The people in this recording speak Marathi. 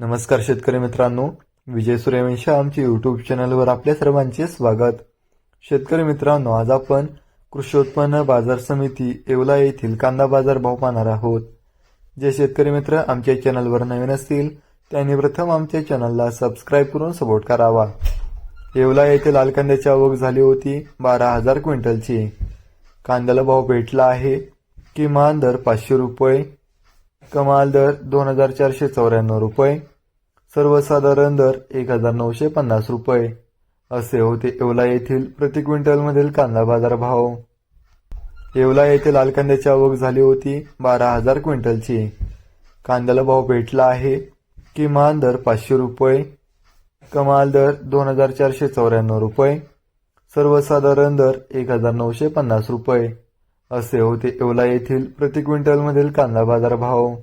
नमस्कार शेतकरी मित्रांनो. विजय सूर्यवंशी आमच्या यूट्यूब चॅनलवर आपल्या सर्वांचे स्वागत. शेतकरी मित्रांनो आज आपण कृषी उत्पन्न बाजार समिती येवला येथील कांदा बाजार भाव पाहणार आहोत. जे शेतकरी मित्र आमच्या चॅनलवर नवीन असतील त्यांनी प्रथम आमच्या चॅनलला सबस्क्राईब करून सपोर्ट करावा. येवला येथे लाल कांद्याची आवक झाली होती बारा हजार क्विंटलची. कांद्याला भाव भेटला आहे. किमान दर पाचशे रुपये कमाल दर दोन हजार चारशे चौऱ्याण्णव रुपये. सर्वसाधारण दर एक हजार नऊशे पन्नास रुपये. असे होते येवला येथील प्रति क्विंटलमधील कांदा बाजार भाव येवला येथे लाल कांद्याची आवक झाली होती बारा हजार क्विंटलची. कांद्याला भाव भेटला आहे. किमान दर पाचशे रुपये. कमाल दर दोन हजार चारशे चौऱ्याण्णव रुपये. सर्वसाधारण दर एक हजार नऊशे पन्नास रुपये. असे होते येवला येथील प्रति क्विंटलमधील कांदा बाजार भाव